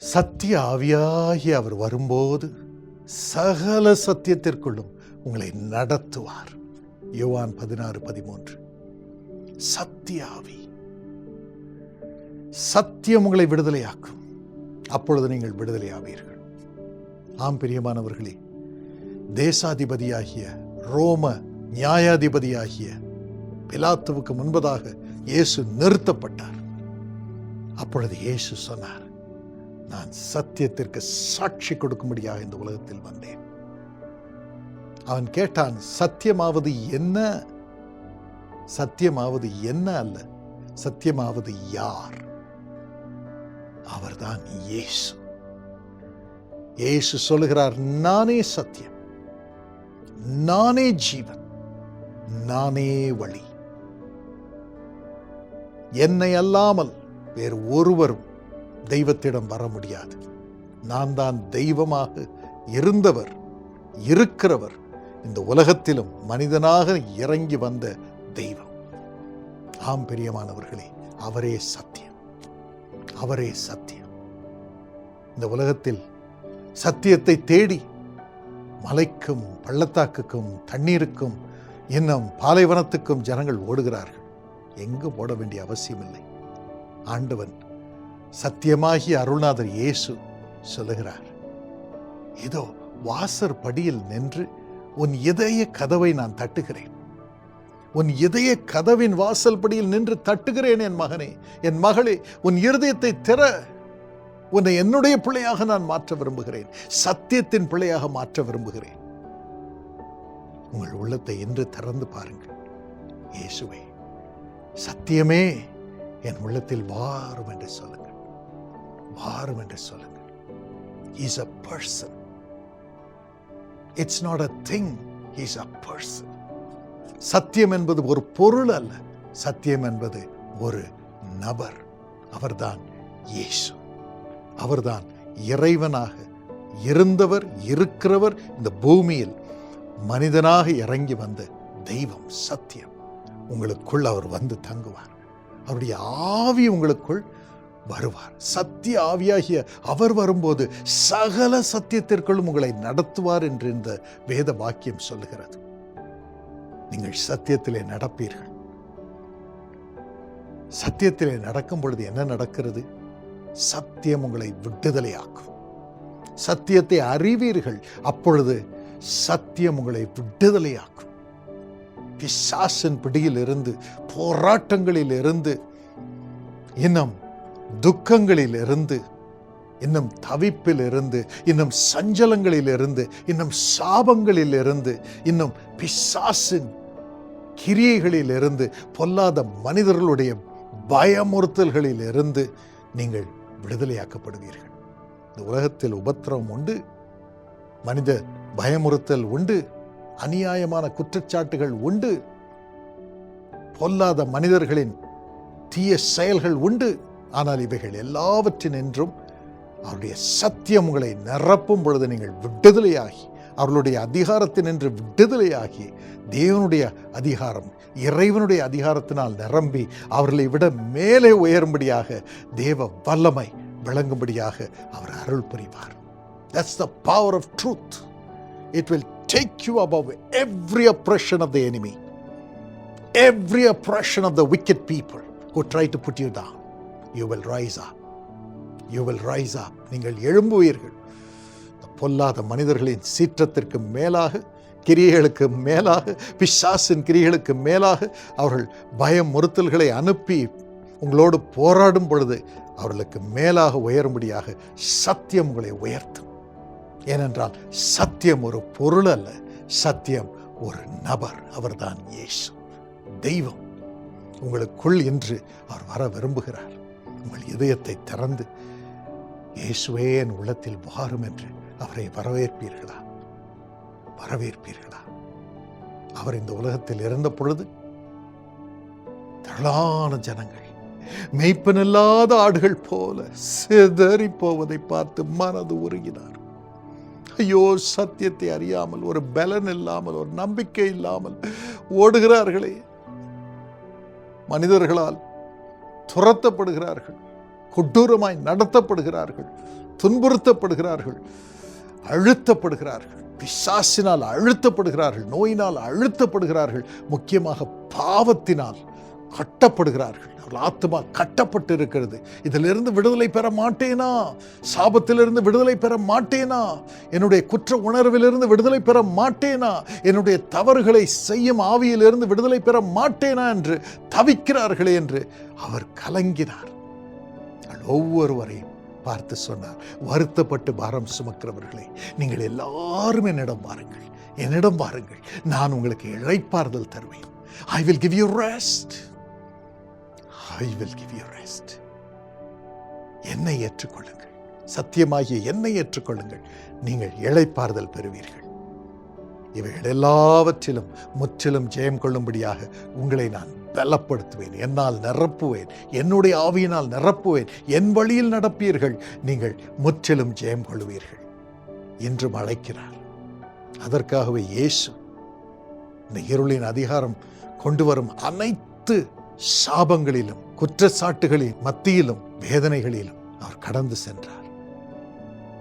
சத்திய ஆவியாகி அவர் வரும்போது சகல சத்தியத்திற்குள்ளும் உங்களை நடத்துவார். யுவான் பதினாறு பதிமூன்று. சத்திய ஆவி சத்தியம் உங்களை விடுதலையாக்கும். அப்பொழுது நீங்கள் விடுதலை ஆவீர்கள் ஆம் பிரியமானவர்களே தேசாதிபதியாகிய ரோம நியாயாதிபதியாகிய பிலாத்துவுக்கு முன்பதாக இயேசு நிறுத்தப்பட்டார். அப்பொழுது இயேசு சொன்னார் நான் சத்தியத்திற்கு சாட்சி கொடுக்கும்படியாக இந்த உலகத்தில் வந்தேன். அவன் கேட்டான் சத்தியமாவது என்ன? சத்தியமாவது என்ன அல்ல? சத்தியமாவது யார்? அவர்தான் இயேசு. இயேசு சொல்லுகிறார் நானே சத்தியம். நானே ஜீவன். நானே வழி. என்னை அல்லாமல் வேறு ஒருவரும் தெய்வத்திடம் வர முடியாது. நான் தான் தெய்வமாக இருந்தவர் இருக்கிறவர் இந்த உலகத்திலும் மனிதனாக இறங்கி வந்த தெய்வம். ஆம் பிரியமானவர்களே அவரே சத்தியம். அவரே சத்தியம். இந்த உலகத்தில் சத்தியத்தை தேடி மலைக்கும் பள்ளத்தாக்குக்கும் தண்ணீருக்கும் இன்னும் பாலைவனத்துக்கும் ஜனங்கள் ஓடுகிறார்கள். எங்கு ஓட வேண்டிய அவசியமில்லை. ஆண்டவன் சத்தியமாகிய அருள்நாதர் இயேசு சொல்லுகிறார். இதோ வாசர் படியில் நின்று உன் இதய கதவை நான் தட்டுகிறேன். உன் இதய கதவின் வாசல் படியில் நின்று தட்டுகிறேன் என் மகனே. என் மகளே உன் இருதயத்தை திற. உன்னை என்னுடைய பிள்ளையாக நான் மாற்ற விரும்புகிறேன். சத்தியத்தின் பிள்ளையாக மாற்ற விரும்புகிறேன். உங்கள் உள்ளத்தை இன்று திறந்து பாருங்கள். இயேசுவே சத்தியமே என் உள்ளத்தில் வாரும் என்று சொல்லுங்கள். மாறும் என்று சொல்லுங்கள். Is a person it's not a thing is a person சத்தியம் என்பது ஒரு பொருள் அல்ல. சத்தியம் என்பது ஒரு நபர். அவர்தான் இயேசு. அவர்தான் இறைவனாக இருந்தவர் இருக்கிறவர் இந்த பூமியில் மனிதனாக இறங்கி வந்த தெய்வம் சத்தியம். உங்களுக்குள் அவர் வந்து தங்குவார். அவருடைய ஆவி உங்களுக்குள் வருவார். சத்திய ஆவியாகிய அவர் வரும்போது சகல சத்தியத்திற்குள்ளும் உங்களை நடத்துவார் என்று இந்த வேத வாக்கியம் சொல்லுகிறது. நீங்கள் சத்தியத்திலே நடப்பீர்கள். சத்தியத்திலே நடக்கும் பொழுது என்ன நடக்கிறது? சத்தியம் உங்களை விடுதலையாக்கும். சத்தியத்தை அறிவீர்கள் அப்பொழுது சத்தியம் உங்களை விடுதலையாக்கும். பிசாசின் பிடியில் இருந்து போராட்டங்களில் இருந்து இன்னும் துக்கங்களிலிருந்து இன்னும் தவிப்பிலிருந்து இன்னும் சஞ்சலங்களிலிருந்து இன்னும் சாபங்களிலிருந்து இன்னும் பிசாசின் கிரியைகளில் இருந்து பொல்லாத மனிதர்களுடைய பயமுறுத்தல்களில் இருந்து நீங்கள் விடுதலையாக்கப்படுவீர்கள். இந்த உலகத்தில் உபத்திரவம் உண்டு மனித பயமுறுத்தல் உண்டு அநியாயமான குற்றச்சாட்டுகள் உண்டு பொல்லாத மனிதர்களின் தீய செயல்கள் உண்டு ஆனால் இவைகள் எல்லாவற்றினின்றும் அவருடைய சத்தியம் உங்களை நிரப்பும் பொழுது நீங்கள் விடுதலையாகி அவர்களுடைய அதிகாரத்தினின்று விடுதலையாகி தேவனுடைய அதிகாரம் இறைவனுடைய அதிகாரத்தினால் நிரம்பி அவர்களை விட மேலே உயரும்படியாக தேவ வல்லமை விளங்கும்படியாக அவர் அருள் புரிவார். That's the power of truth it will take you above every oppression of the enemy every oppression of the wicked people who try to put you down. You will rise up. You will rise நீங்கள் எழும்புவீர்கள். பொல்லாத மனிதர்களின் சீற்றத்திற்கு மேலாக கிரியைகளுக்கு மேலாக பிசாசின் கிரியைகளுக்கு மேலாக அவர்கள் பயம் முறுத்தல்களை அனுப்பி உங்களோடு போராடும் பொழுது அவர்களுக்கு மேலாக உயரும்படியாக சத்தியம் உங்களை உயர்த்தும். ஏனென்றால் சத்தியம் ஒரு பொருள் அல்ல சத்தியம் ஒரு நபர். அவர்தான் இயேசு. தெய்வம். உங்களுக்குள் இன்று அவர் வர விரும்புகிறார். உங்கள் இதயத்தை திறந்து இயேசுவே என் உள்ளத்தில் வாரும் என்று அவரை வரவேற்பீர்களா? வரவேற்பீர்களா? அவர் இந்த உலகத்தில் இருந்த பொழுது திரளான ஜனங்கள் மெய்ப்பனில்லாத ஆடுகள் போல சிதறி போவதை பார்த்து மனது உருகினார். ஐயோ சத்தியத்தை அறியாமல் ஒரு பலன் இல்லாமல் ஒரு நம்பிக்கை இல்லாமல் ஓடுகிறார்களே. மனிதர்களால் துரத்தப்படுகிறார்கள். கொடூரமாய் நடத்தப்படுகிறார்கள். துன்புறுத்தப்படுகிறார்கள். அழுத்தப்படுகிறார்கள். பிசாசினால் அழுத்தப்படுகிறார்கள். நோயினால் அழுத்தப்படுகிறார்கள். முக்கியமாக பாவத்தினால். கட்டப்படுகிறார்கள். அவர்கள் ஆத்மா கட்டப்பட்டு இருக்கிறது இதிலிருந்து விடுதலை பெற மாட்டேனா? சாபத்திலிருந்து விடுதலை பெற மாட்டேனா? என்னுடைய குற்ற உணர்விலிருந்து விடுதலை பெற மாட்டேனா? என்னுடைய தவறுகளை செய்யும் ஆவியிலிருந்து விடுதலை பெற மாட்டேனா என்று தவிக்கிறார்களே என்று அவர் கலங்கினார். ஒவ்வொருவரையும் பார்த்து சொன்னார் வருத்தப்பட்டு பாரம் சுமக்கிறவர்களே நீங்கள் எல்லாரும் என்னிடம் வாருங்கள். என்னிடம் வாருங்கள். நான் உங்களுக்கு இழைப்பார்தல் தருவேன். I will give you rest I will give you rest என்னை ஏற்றுக்கொள்ளுங்கள். சத்தியமாகிய என்னை ஏற்றுக்கொள்ளுங்கள். நீங்கள் இழைப்பாறுதல் பெறுவீர்கள். இவைகள் எல்லாவற்றிலும் முற்றிலும் ஜெயம் கொள்ளும்படியாக உங்களை நான் பலப்படுத்துவேன். என்னால் நிரப்புவேன். என்னுடைய ஆவியினால் நிரப்புவேன். என் வழியில் நடப்பீர்கள். நீங்கள் முற்றிலும் ஜெயம் கொள்வீர்கள். என்றும் அழைக்கிறார். அதற்காகவே இயேசு இந்த இருளின் அதிகாரம் கொண்டு வரும் அனைத்து சாபங்களிலும் குற்றச்சாட்டுகளின் மத்தியிலும் வேதனைகளிலும் அவர் கடந்து சென்றார்.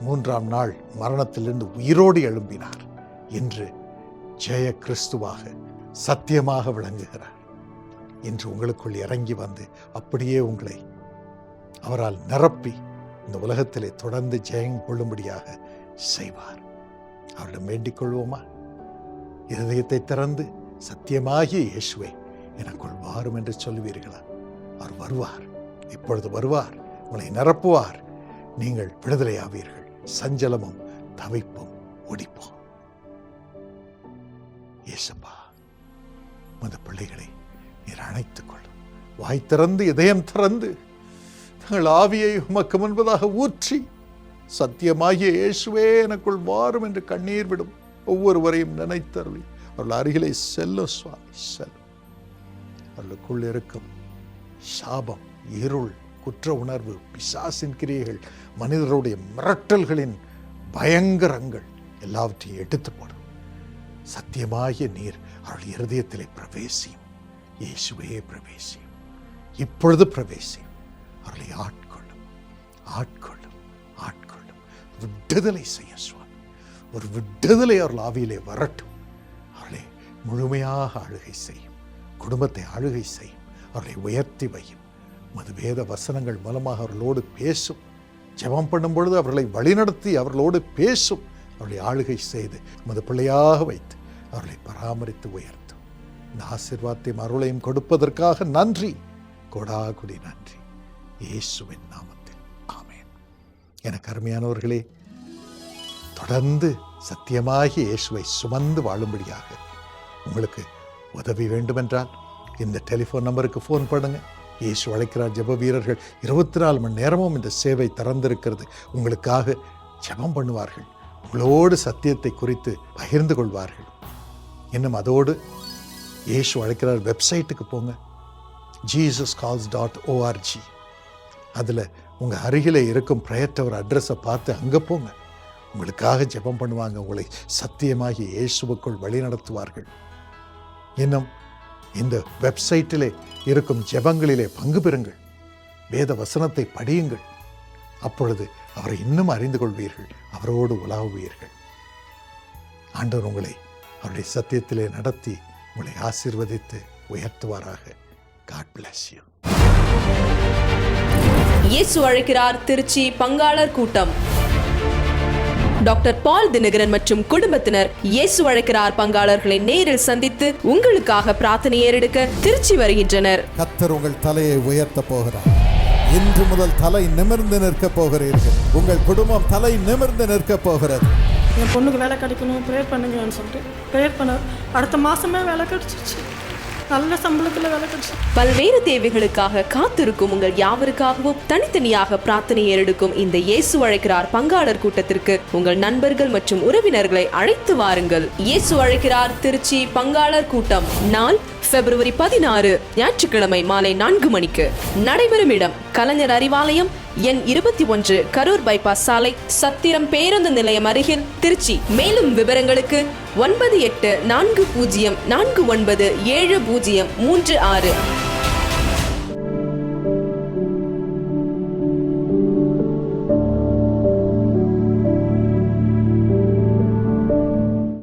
மூன்றாம் நாள் மரணத்திலிருந்து உயிரோடு எழும்பினார். இன்று ஜெய கிறிஸ்துவாக சத்தியமாக விளங்குகிறார். இன்று உங்களுக்குள் இறங்கி வந்து அப்படியே உங்களை அவரால் நிரப்பி இந்த உலகத்திலே தொடர்ந்து ஜெயம் கொள்ளும்படியாக செய்வார். அவரிடம் வேண்டிக் கொள்வோமா? இருதயத்தை திறந்து சத்தியமாகிய இயேசுவே எனக்குள் வாரும் என்று சொல்லுவீர்களா? அவர் வருவார். இப்பொழுது வருவார். உங்களை நிரப்புவார். நீங்கள் விடுதலையாவீர்கள். சஞ்சலமும் தவிப்பும் ஒடிப்போம். ஏசப்பா அந்த பிள்ளைகளை நீர் அணைத்துக் கொள்ளும். வாய் திறந்து இதயம் திறந்து தங்கள் ஆவியை உமக்கு முன்பதாக ஊற்றி சத்தியமாகிய இயேசுவே எனக்குள் வாரும் என்று கண்ணீர் விடும் ஒவ்வொருவரையும் நினைத்தருளி. அவர்கள் அருகிலே செல்லும் சுவாமி செல்லும். அவர்களுக்குள் இருக்கும். சாபம் இருள் குற்ற உணர்வு பிசாசின் கிரியைகள் மனிதருடைய மிரட்டல்களின் பயங்கரங்கள் எல்லாவற்றையும் எடுத்து போடும். சத்தியமாகிய நீர் அவள் இருதயத்திலே பிரவேசியும். இயேசுவே பிரவேசியும். இப்பொழுது பிரவேசியும். அவர்களை ஆட்கொள்ளும். ஆட்கொள்ளும். ஆட்கொள்ளும். விடுதலை செய்ய சுவாமி. ஒரு விடுதலை அவர்கள் ஆவியிலே வரட்டும். அவளை முழுமையாக அழுகை செய்யும். குடும்பத்தை ஆளுகை செய்யும் அவர்களை உயர்த்தி வையும் மதுபேத வசனங்கள் மூலமாக அவர்களோடு பேசும். ஜெபம் பண்ணும் பொழுது அவர்களை வழிநடத்தி அவர்களோடு பேசும். அவர்களை ஆளுகை செய்து மது பிள்ளையாக வைத்து அவர்களை பராமரித்து உயர்த்தும் இந்த ஆசிர்வாதத்தையும் அருளையும் கொடுப்பதற்காக நன்றி. கொடாகுடி நன்றி. இயேசுவின் நாமத்தில். ஆமேன். எனக்கு அருமையானவர்களே தொடர்ந்து சத்தியமாகி இயேசுவை சுமந்து வாழும்படியாக உங்களுக்கு உதவி வேண்டுமென்றால் இந்த டெலிஃபோன் நம்பருக்கு ஃபோன் பண்ணுங்க. இயேசு அழைக்கிறார் ஜெப வீரர்கள். இருபத்தி நாலு மணி நேரமும் இந்த சேவை திறந்திருக்கிறது. உங்களுக்காக ஜெபம் பண்ணுவார்கள். உங்களோடு சத்தியத்தை குறித்து பகிர்ந்து கொள்வார்கள். இன்னும் அதோடு இயேசு அழைக்கிறார் வெப்சைட்டுக்கு போங்க. ஜீசஸ் கால்ஸ் டாட் ஓஆர்ஜி அதில் உங்கள் அருகில் இருக்கும் பிரயத்தவர் அட்ரஸை பார்த்து அங்கே போங்க. உங்களுக்காக ஜெபம் பண்ணுவாங்க. உங்களை சத்தியமாகி இயேசுவுக்குள் வழிநடத்துவார்கள். இன்னும் இந்த வெப்சைட்டிலே இருக்கும் ஜெபங்களிலே பங்கு பெறுங்கள். வேத வசனத்தை படியுங்கள். அப்பொழுது அவரை இன்னும் அறிந்து கொள்வீர்கள். அவரோடு உலாவுவீர்கள். ஆண்டவர் உங்களை அவருடைய சத்தியத்திலே நடத்தி உங்களை ஆசீர்வதித்து உயர்த்துவாராக. காட் பிளஸ் யூ இயேசு அழைக்கிறார் திருச்சி பங்காளர் கூட்டம். டாக்டர் பால் தினகரன் மற்றும் குடும்பத்தினர் இயேசு அழைக்கிறார் பங்காளர்களை நேரில் சந்தித்து உங்களுக்காக பிரார்த்தனை ஏறெடுக்க திருச்சி வருகின்றனர். கத்தர் உங்கள் தலையை உயர்த்த போகிறார். இன்று முதல் தலை நிமிர்ந்து நிற்க போகிறீர்கள். உங்கள் குடும்பம் தலை நிமிர்ந்து நிற்க போகிறது. என் பொண்ணுக்கு வேலை கிடைக்கணும் ப்ரேயர் பண்ணுங்கன்னு சொல்லிட்டு ப்ரேயர் பண்ண அடுத்த மாதமே வேலை கிடைச்சிச்சு நல்ல சம்பளத்தில் வேலை கிடைச்சிச்சு பல்வேறு தேவைகளுக்காக காத்திருக்கும் உங்கள் யாவருக்காகவும் தனித்தனியாக பிரார்த்தனை ஏறெடுக்கும் இந்த இயேசு அழைக்கிறார் பங்காளர் கூட்டத்திற்கு. உங்கள் நண்பர்கள் மற்றும் உறவினர்களை அழைத்து வாருங்கள். இயேசு அழைக்கிறார் திருச்சி பங்காளர் கூட்டம் நாள் பிப்ரவரி பதினாறு ஞாயிற்றுக்கிழமை மாலை நான்கு மணிக்கு நடைபெறும் இடம் கலைஞர் அறிவாலயம் எண் இருபத்தி ஒன்று கரூர் பைபாஸ் சாலை சத்திரம் பேருந்து நிலையம் அருகில் திருச்சி. மேலும் விவரங்களுக்கு ஒன்பது எட்டு நான்கு பூஜ்ஜியம் நான்கு ஒன்பது ஏழு பூஜ்ஜியம் மூன்று ஆறு.